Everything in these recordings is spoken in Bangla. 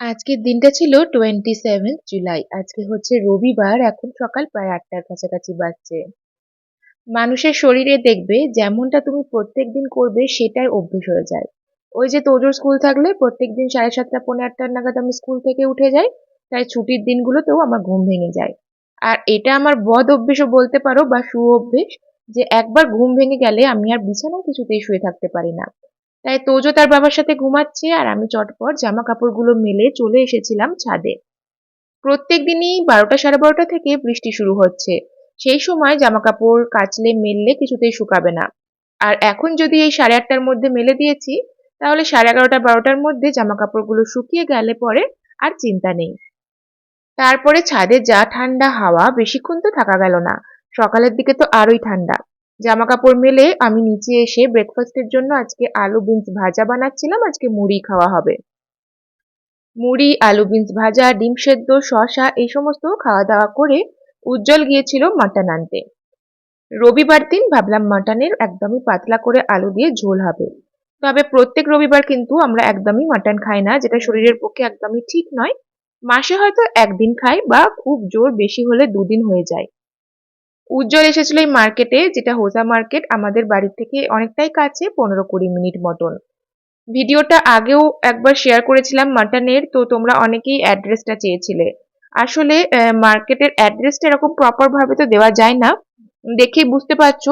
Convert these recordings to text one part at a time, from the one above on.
আজকের দিনটা ছিল টোয়েন্টি সেভেন্থ জুলাই আজকে হচ্ছে রবিবার, এখন সকাল প্রায় আটটার কাছাকাছি বাজছে। মানুষের শরীরে দেখবে যেমনটা তুমি প্রত্যেক দিন করবে সেটাই অভ্যেস হয়ে যায়। ওই যে তোজোর স্কুল থাকলে প্রত্যেক দিন সাড়ে সাতটা পনেরো আটটার নাগাদ আমি স্কুল থেকে উঠে যাই, তাই ছুটির দিনগুলোতেও আমার ঘুম ভেঙে যায়। আর এটা আমার বদ অভ্যেসও বলতে পারো বা সু অভ্যেস যে একবার ঘুম ভেঙে গেলে আমি আর বিছানায় কিছুতেই শুয়ে থাকতে পারি না। তাই তোজো তার বাবার সাথে ঘুমাচ্ছে আর আমি চটপট জামা কাপড়গুলো মেলে চলে এসেছিলাম ছাদে। প্রত্যেক দিনই বারোটা সাড়ে বারোটা থেকে বৃষ্টি শুরু হচ্ছে। সেই সময় জামা কাপড় কাচলে মেললে কিছুতেই শুকাবে না। আর এখন যদি এই সাড়ে আটটার মধ্যে মেলে দিয়েছি, তাহলে সাড়ে এগারোটা বারোটার মধ্যে জামা কাপড়গুলো শুকিয়ে গেলে পরে আর চিন্তা নেই। তারপরে ছাদে যা ঠান্ডা হাওয়া, বেশিক্ষণ তো থাকা গেল না। সকালের দিকে তো আরোই ঠান্ডা। জামা কাপড় মেলে আমি নিচে এসে ব্রেকফাস্টের জন্য আজকে আলু বিনস ভাজা বানাচ্ছিলাম। আজকে মুড়ি খাওয়া হবে। মুড়ি, আলু বিনস ভাজা, ডিম সেদ্ধ শশা এই সমস্ত খাওয়া দাওয়া করে উজ্জ্বল গিয়েছিল মাটন আনতে। রবিবার দিন ভাবলাম মাটনের একদমই পাতলা করে আলু দিয়ে ঝোল হবে। তবে প্রত্যেক রবিবার কিন্তু আমরা একদমই মাটন খাই না, যেটা শরীরের পক্ষে একদমই ঠিক নয়। মাসে হয়তো একদিন খাই বা খুব জোর বেশি হলে দুদিন হয়ে যায়। উজ্জ্বল এসেছিল এই মার্কেটে যেটা হোসা মার্কেট আমাদের বাড়ি থেকে অনেকটাই কাছে, পনেরো কুড়ি মিনিট মতন। ভিডিওটা আগেও একবার শেয়ার করেছিলাম মাটনের তো তোমরা অনেকেই অ্যাড্রেসটা চেয়েছিলে। আসলে মার্কেটের অ্যাড্রেসটা এরকম প্রপার ভাবে তো দেওয়া যায় না। দেখে বুঝতে পারছ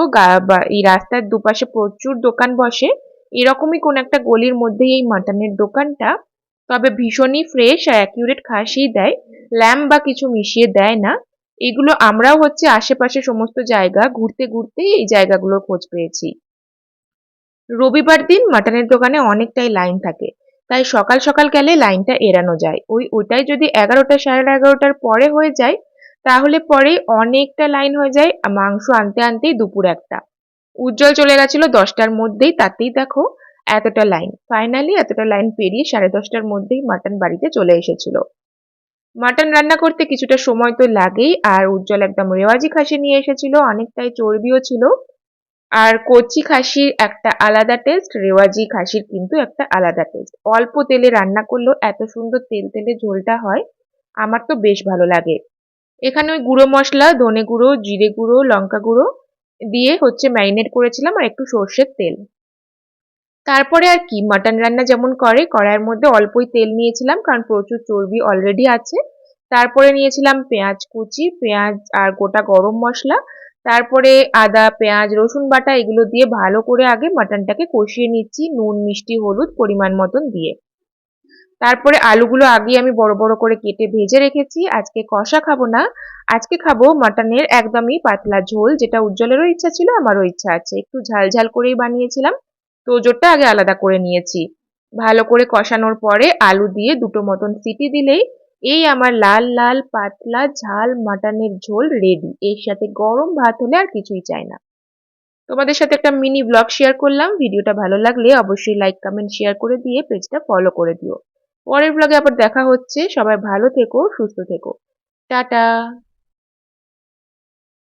এই রাস্তার দুপাশে প্রচুর দোকান বসে। এরকমই কোন একটা গলির মধ্যেই এই মাটনের দোকানটা। তবে ভীষণই ফ্রেশ আর অ্যাকিউরেট খাসি দেয়। ল্যাম্প বা কিছু মিশিয়ে দেয় না। এগুলো আমরাও হচ্ছে আশেপাশে সমস্ত জায়গা ঘুরতে ঘুরতে এই জায়গাগুলোর খোঁজ পেয়েছি। রবিবার দিন মাটনের দোকানে অনেকটাই লাইন থাকে, তাই সকাল সকাল গেলে লাইনটা এড়ানো যায়। ওই ওইটাই যদি এগারোটা সাড়ে এগারোটার পরে হয়ে যায়, তাহলে পরে অনেকটা লাইন হয়ে যায় মাংস আনতে আনতেই দুপুর একটা। উজ্জ্বল চলে গেছিল দশটার মধ্যেই, তাতেই দেখো এতটা লাইন। ফাইনালি এতটা লাইন পেরিয়ে সাড়ে দশটার মধ্যেই মাটন বাড়িতে চলে এসেছিল। মাটন রান্না করতে কিছুটা সময় তো লাগেই, আর উজ্জ্বল একদম রেওয়াজি খাসি নিয়ে এসেছিল, অনেকটাই চর্বিও ছিল। আর কচি খাসির একটা আলাদা টেস্ট রেওয়াজি খাসির কিন্তু একটা আলাদা টেস্ট অল্প তেলে রান্না করলেও এত সুন্দর তেল তেলে ঝোলটা হয়, আমার তো বেশ ভালো লাগে। এখানে ওই গুঁড়ো মশলা, ধনে গুঁড়ো, জিরে গুঁড়ো, লঙ্কা গুঁড়ো দিয়ে হচ্ছে ম্যারিনেট করেছিলাম, আর একটু সর্ষের তেল। তারপরে আর কি মাটন রান্না যেমন করে, কড়াইয়ের মধ্যে অল্পই তেল নিয়েছিলাম, কারণ প্রচুর চর্বি অলরেডি আছে। তারপরে নিয়েছিলাম পেঁয়াজ কুচি, পেঁয়াজ আর গোটা গরম মশলা। তারপরে আদা, পেঁয়াজ, রসুন বাটা, এগুলো দিয়ে ভালো করে আগে মাটনটাকে কষিয়ে নিচ্ছি, নুন, মিষ্টি, হলুদ পরিমাণ মতন দিয়ে। তারপরে আলুগুলো আগে আমি বড় বড় করে কেটে ভেজে রেখেছি, আজকে কষা খাব না। আজকে খাব মাটনের একদমই পাতলা ঝোল, যেটা উজ্জ্বলেরও ইচ্ছা ছিল, আমারও ইচ্ছা আছে। একটু ঝাল ঝাল করেই বানিয়েছিলাম। তোজোরটা আগে আলাদা করে নিয়েছি। ভালো করে কষানোর পরে আলু দিয়ে দুটো মতন সিটি দিলেই এই আমার লাল লাল, পাতলা ঝাল মাটনের ঝোল রেডি এর সাথে গরম ভাত হলে আর কিছুই চাই না। তোমাদের সাথে একটা মিনি ব্লগ শেয়ার করলাম। ভিডিওটা ভালো লাগলে অবশ্যই লাইক কমেন্ট শেয়ার করে দিয়ে পেজটা ফলো করে দিও। পরের ব্লগে আবার দেখা হচ্ছে। সবাই ভালো থেকো, সুস্থ থেকো। টাটা!